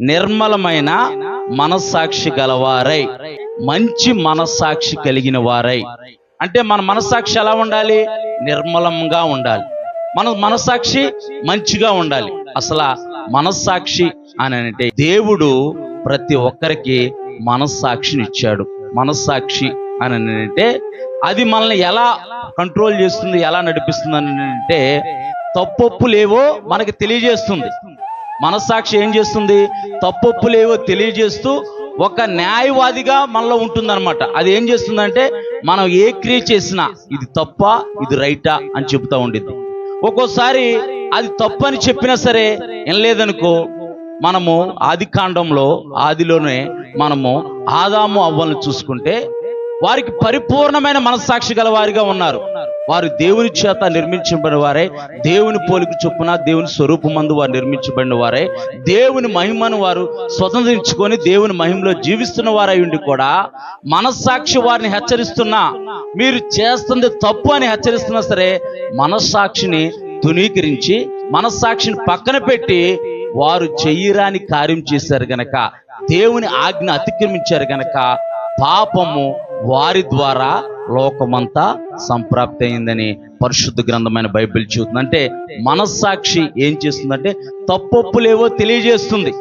నిర్మలమైన మనస్సాక్షి గలవారై మంచి మనస్సాక్షి కలిగిన వారై. అంటే మన మనస్సాక్షి ఎలా ఉండాలి? నిర్మలంగా ఉండాలి. మన మనస్సాక్షి మంచిగా ఉండాలి. అసలు మనస్సాక్షి అని అంటే దేవుడు ప్రతి ఒక్కరికి మనస్సాక్షిని ఇచ్చాడు మనస్సాక్షి అని అంటే అది మనల్ని ఎలా కంట్రోల్ చేస్తుంది ఎలా నడిపిస్తుంది అని అంటే తప్పొప్పులేవో మనకి తెలియజేస్తుంది. మనస్సాక్షి ఏం చేస్తుంది? తప్పొప్పులేవో తెలియజేస్తూ ఒక న్యాయవాదిగా మనలో ఉంటుందన్నమాట. అది ఏం చేస్తుందంటే మనం ఏ క్రియ చేసినా ఇది తప్ప ఇది రైటా అని చెబుతా ఉండిద్ది. ఒక్కోసారి అది తప్పు అని చెప్పినా సరే ఏం లేదనుకో మనము ఆది కాండంలో ఆదిలోనే మనము ఆదాము అవ్వాలని చూసుకుంటే వారికి పరిపూర్ణమైన మనస్సాక్షి గల వారిగా ఉన్నారు. వారు దేవుని చేత నిర్మించబడిన వారే. దేవుని పోలిక చొప్పున దేవుని స్వరూపమందు వారు నిర్మించబడిన వారే. దేవుని మహిమను వారు స్వతంత్రించుకొని దేవుని మహిమలో జీవిస్తున్న వారై ఉండి కూడా మనస్సాక్షి వారిని హెచ్చరిస్తున్నా మీరు చేస్తుంది తప్పు అని హెచ్చరిస్తున్నా సరే మనస్సాక్షిని తునీకరించి మనస్సాక్షిని పక్కన పెట్టి వారు చెయ్యరాని కార్యం చేశారు గనక దేవుని ఆజ్ఞ అతిక్రమించారు గనక పాపము వారి ద్వారా లోకమంతా సంప్రాప్తి అయిందని పరిశుద్ధ గ్రంథమైన బైబిల్ చూస్తుంది అంటే మనస్సాక్షి ఏం చేస్తుందంటే తప్పొప్పులేవో తెలియజేస్తుంది.